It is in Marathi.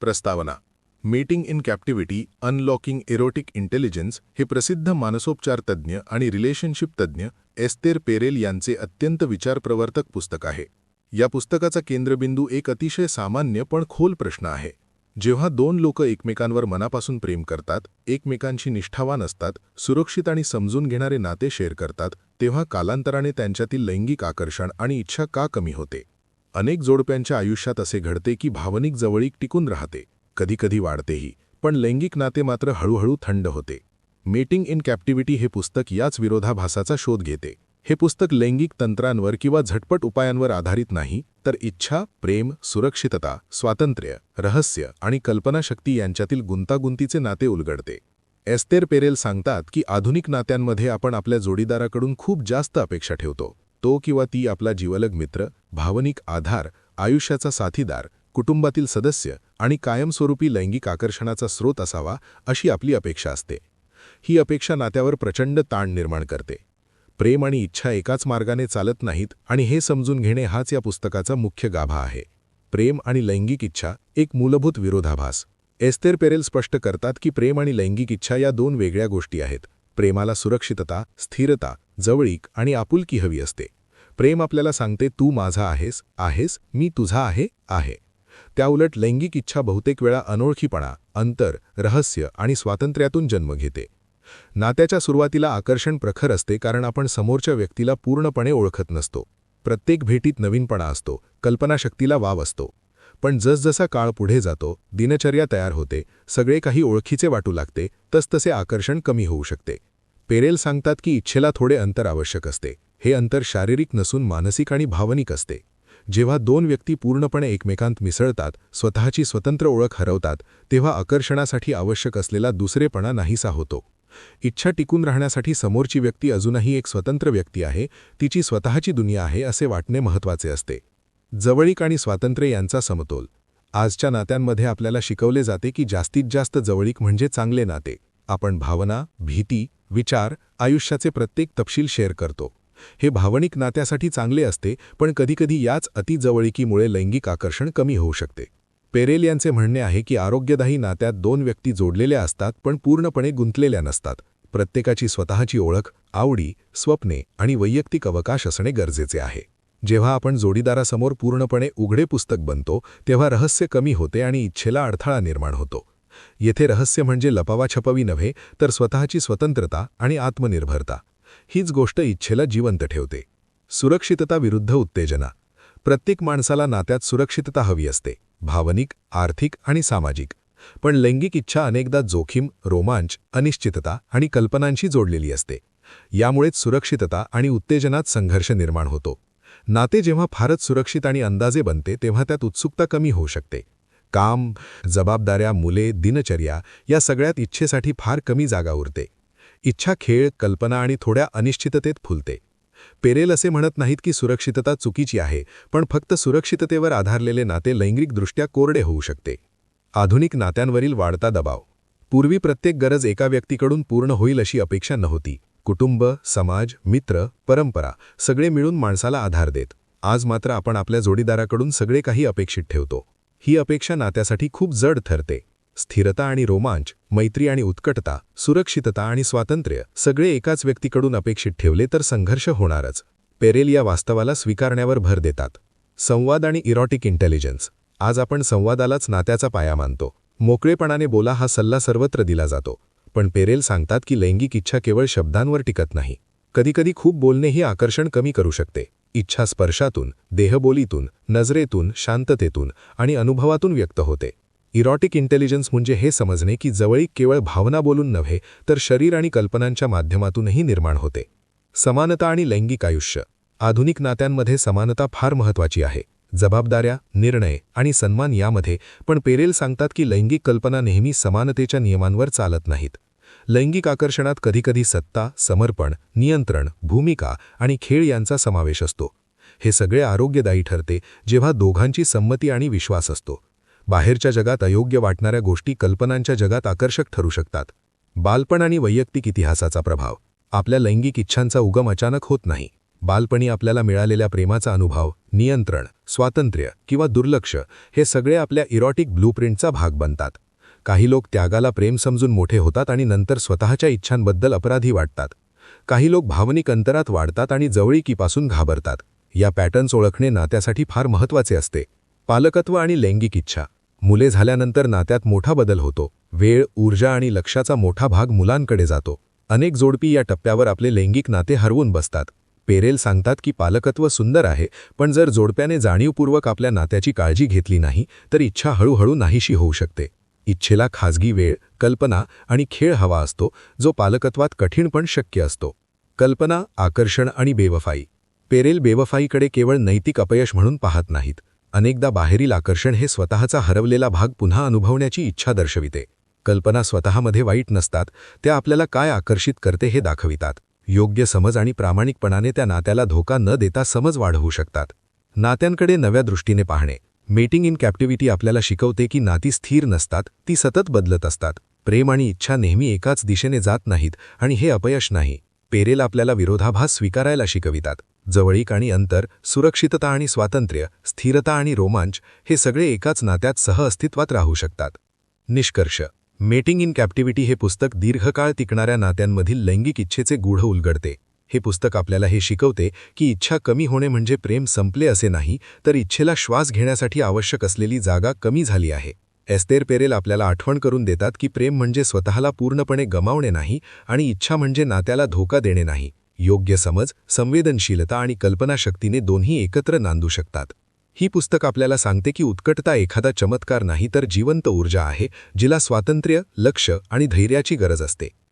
प्रस्तावना. Meeting in captivity unlocking erotic intelligence हे प्रसिद्ध मानसोपचार तज्ज्ञ आणि रिलेशनशिप तज्ज्ञ एस्तेर पेरेल यांचे अत्यंत विचारप्रवर्तक पुस्तक आहे. या पुस्तकाचा केंद्रबिंदू एक अतिशय सामान्य पण खोल प्रश्न आहे. जेव्हा दोन लोक एकमेकांवर मनापासून प्रेम करतात एकमेकांशी निष्ठावान असतात सुरक्षित आणि समजून घेणारे नाते शेअर करतात तेव्हा कालांतराने त्यांच्यातील लैंगिक आकर्षण आणि इच्छा का कमी होते? अनेक जोडप्यांच्या आयुष्यात असे घडते की भावनिक जवळीक टिकून राहते कधीकधी वाढतेही पण लैंगिक नाते मात्र हळूहळू थंड होते. मीटिंग इन कॅप्टिव्हिटी हे पुस्तक याच विरोधाभासाचा शोध घेते. हे पुस्तक लैंगिक तंत्रांवर किंवा झटपट उपायांवर आधारित नाही तर इच्छा प्रेम सुरक्षितता स्वातंत्र्य रहस्य आणि कल्पनाशक्ती यांच्यातील गुंतागुंतीचे नाते उलगडते. एस्तेर पेरेल सांगतात की आधुनिक नात्यांमध्ये आपण आपल्या जोडीदाराकडून खूप जास्त अपेक्षा ठेवतो. तो किंवा ती आपला जीवलग मित्र भावनिक आधार आयुष्याचा साथीदार कुटुंबातील सदस्य आणि कायमस्वरूपी लैंगिक आकर्षणाचा स्रोत असावा अशी आपली अपेक्षा असते. ही अपेक्षा नात्यावर प्रचंड ताण निर्माण करते. प्रेम आणि इच्छा एकाच मार्गाने चालत नाहीत आणि हे समजून घेणे हाच या पुस्तकाचा मुख्य गाभा आहे. प्रेम आणि लैंगिक इच्छा एक मूलभूत विरोधाभास. एस्तेर पेरेल स्पष्ट करतात की प्रेम आणि लैंगिक इच्छा या दोन वेगळ्या गोष्टी आहेत. प्रेमाला सुरक्षितता स्थिरता जवळीक आणि आपुलकी हवी असते. प्रेम आपल्याला सांगते तू माझा आहेस आहेस मी तुझा आहे आहे. त्याउलट लैंगिक इच्छा बहुतेक वेळा अनोळखीपणा अंतर रहस्य आणि स्वातंत्र्यातून जन्म घेते. नात्याच्या सुरुवातीला आकर्षण प्रखर असते कारण आपण समोरच्या व्यक्तीला पूर्णपणे ओळखत नसतो. प्रत्येक भेटीत नवीनपणा असतो कल्पनाशक्तीला वाव असतो. पण जसजसा काळ पुढे जातो दिनचर्या तयार होते सगळे काही ओळखीचे वाटू लागते तसतसे आकर्षण कमी होऊ शकते. पेरेल सांगतात की इच्छेला थोडे अंतर आवश्यक असते. हे अंतर शारीरिक नसून मानसिक आणि भावनिक असते. जेव्हा दोन व्यक्ती पूर्णपणे एकमेकांत मिसळतात स्वतःची स्वतंत्र ओळख हरवतात तेव्हा आकर्षणासाठी आवश्यक असलेला दुसरेपणा नाहीसा होतो. इच्छा टिकून राहण्यासाठी समोरची व्यक्ती अजूनही एक स्वतंत्र व्यक्ती आहे तिची स्वतःची दुनिया आहे असे वाटणे महत्त्वाचे असते. जवळीक आणि स्वातंत्र्य यांचा समतोल. आजच्या नात्यांमध्ये आपल्याला शिकवले जाते की जास्तीत जास्त जवळीक म्हणजे चांगले नाते. आपण भावना भीती विचार आयुष्याचे प्रत्येक तपशील शेअर करतो. हे भावनिक नात्यासाठी चांगले असते पण कधीकधी याच अतिजवळिकीमुळे लैंगिक आकर्षण कमी होऊ शकते. पेरेल यांचे म्हणणे आहे की आरोग्यदायी नात्यात दोन व्यक्ती जोडलेल्या असतात पण पूर्णपणे गुंतलेल्या नसतात. प्रत्येकाची स्वतःची ओळख आवडी स्वप्ने आणि वैयक्तिक अवकाश असणे गरजेचे आहे. जेव्हा आपण जोडीदारासमोर पूर्णपणे उघडे पुस्तक बनतो तेव्हा रहस्य कमी होते आणि इच्छेला अडथळा निर्माण होतो. येथे रहस्य म्हणजे लपावाछपवी नव्हे तर स्वतःची स्वतंत्रता आणि आत्मनिर्भरता. हीच गोष्ट इच्छेला जिवंत ठेवते. सुरक्षितता विरुद्ध उत्तेजना. प्रत्येक माणसाला नात्यात सुरक्षितता हवी असते. भावनिक आर्थिक आणि सामाजिक. पण लैंगिक इच्छा अनेकदा जोखीम रोमांच अनिश्चितता आणि कल्पनांशी जोडलेली असते. यामुळेच सुरक्षितता आणि उत्तेजनात संघर्ष निर्माण होतो. नाते जेव्हा फारच सुरक्षित आणि अंदाजे बनते तेव्हा त्यात उत्सुकता कमी होऊ शकते. काम जबाबदाऱ्या मुले दिनचर्या या सगळ्यात इच्छेसाठी फार कमी जागा उरते. इच्छा खेळ कल्पना आणि थोड्या अनिश्चिततेत फुलते. पेरेल असे म्हणत नाहीत की सुरक्षितता चुकीची आहे पण फक्त सुरक्षिततेवर आधारलेले नाते लैंगिकदृष्ट्या कोरडे होऊ शकते. आधुनिक नात्यांवरील वाढता दबाव. पूर्वी प्रत्येक गरज एका व्यक्तीकडून पूर्ण होईल अशी अपेक्षा नव्हती. कुटुंब समाज मित्र परंपरा सगळे मिळून माणसाला आधार देत. आज मात्र आपण आपल्या जोडीदाराकडून सगळे काही अपेक्षित ठेवतो. ही अपेक्षा नात्यासाठी खूप जड ठरते. स्थिरता आणि रोमांच मैत्री आणि उत्कटता सुरक्षितता आणि स्वातंत्र्य सगळे एकाच व्यक्तीकडून अपेक्षित ठेवले तर संघर्ष होणारच. पेरेल या वास्तवाला स्वीकारण्यावर भर देतात. संवाद आणि इरॉटिक इंटेलिजन्स. आज आपण संवादालाच नात्याचा पाया मानतो. मोकळेपणाने बोला हा सल्ला सर्वत्र दिला जातो. पण पेरेल सांगतात की लैंगिक इच्छा केवळ शब्दांवर टिकत नाही. कधीकधी खूप बोलणे ही आकर्षण कमी करू शकते. इच्छा स्पर्शातून देहबोलीतून नजरेतून शांततेतून आणि अनुभवातून व्यक्त होते. इरॉटिक इंटेलिजन्स म्हणजे हे समजणे की जवळीक केवळ भावना बोलून नव्हे तर शरीर आणि कल्पनांच्या माध्यमातूनही निर्माण होते. समानता आणि लैंगिक आयुष्य. आधुनिक नात्यांमध्ये समानता फार महत्वाची आहे. जबाबदाऱ्या निर्णय आणि सन्मान यामध्ये पण पेरेल सांगतात की लैंगिक कल्पना नेहमी समानतेच्या नियमांवर चालत नाहीत. लैंगिक आकर्षणात कधीकधी सत्ता समर्पण नियंत्रण भूमिका आणि खेळ यांचा समावेश असतो. हे सगळे आरोग्यदायी ठरते जेव्हा दोघांची संमती आणि विश्वास असतो. बाहेरच्या जगात अयोग्य वाटणाऱ्या गोष्टी कल्पनांच्या जगात आकर्षक ठरू शकतात. बालपण आणि वैयक्तिक इतिहासाचा प्रभाव. आपल्या लैंगिक इच्छांचा उगम अचानक होत नाही. बालपणी आपल्याला मिळालेल्या प्रेमाचा अनुभव नियंत्रण स्वातंत्र्य किंवा दुर्लक्ष हे सगळे आपल्या इरॉटिक ब्लूप्रिंटचा भाग बनतात. काही लोक त्यागाला प्रेम समजून मोठे होतात आणि नंतर स्वतःच्या इच्छांबद्दल अपराधी वाटतात. काही लोक भावनिक अंतरात वाढतात आणि जवळीकीपासून घाबरतात. या पॅटर्न्स ओळखणे नात्यासाठी फार महत्त्वाचे असते. पालकत्व आणि लैंगिक इच्छा. मुले झाल्यानंतर नात्यात मोठा बदल होतो. वेळ ऊर्जा आणि लक्षाचा मोठा भाग मुलांकडे जातो. अनेक जोडपी या टप्प्यावर आपले लैंगिक नाते हरवून बसतात. पेरेल सांगतात की पालकत्व सुंदर आहे पण जर जोडप्याने जाणीवपूर्वक आपल्या नात्याची काळजी घेतली नाही तर इच्छा हळूहळू नाहीशी होऊ शकते. इच्छेला खाजगी वेळ कल्पना आणि खेळ हवा असतो जो पालकत्वात कठीण पण शक्य असतो. कल्पना आकर्षण आणि बेवफाई. पेरेल बेवफाईकडे केवळ नैतिक अपयश म्हणून पाहत नाहीत. अनेकदा बाहेरील आकर्षण हे स्वतःचा हरवलेला भाग पुन्हा अनुभवण्याची इच्छा दर्शविते. कल्पना स्वतःमध्ये वाईट नसतात त्या आपल्याला काय आकर्षित करते हे दाखवितात. योग्य समज आणि प्रामाणिकपणाने त्या नात्याला धोका न देता समज वाढवू शकतात. नात्यांकडे नव्या दृष्टीने पाहणे. मेटिंग इन कॅप्टिव्हिटी आपल्याला शिकवते की नाती स्थिर नसतात ती सतत बदलत असतात. प्रेम आणि इच्छा नेहमी एकाच दिशेने जात नाहीत आणि हे अपयश नाही. पेरेल आपल्याला विरोधाभास स्वीकारायला शिकवितात. जवळीक आणि अंतर सुरक्षितता आणि स्वातंत्र्य स्थिरता आणि रोमांच हे सगळे एकाच नात्यात सहअस्तित्वात राहू शकतात. निष्कर्ष. मेटिंग इन कॅप्टिव्हिटी हे पुस्तक दीर्घकाळ टिकणाऱ्या नात्यांमधील लैंगिक इच्छेचे गूढ उलगडते. हे पुस्तक आपल्याला हे शिकवते की इच्छा कमी होणे म्हणजे प्रेम संपले असे नाही तर इच्छेला श्वास घेण्यासाठी आवश्यक असलेली जागा कमी झाली आहे. एस्तेर पेरेल आपल्याला आठवण करून देतात की प्रेम म्हणजे स्वतःला पूर्णपणे गमावणे नाही आणि इच्छा म्हणजे नात्याला धोका देणे नाही. योग्य समज संवेदनशीलता आणि कल्पनाशक्तीने दोन्ही एकत्र नांदू शकतात. ही पुस्तक आपल्याला सांगते की उत्कटता एखादा चमत्कार नाही तर जिवंत ऊर्जा आहे जिला स्वातंत्र्य लक्ष आणि धैर्याची गरज असते.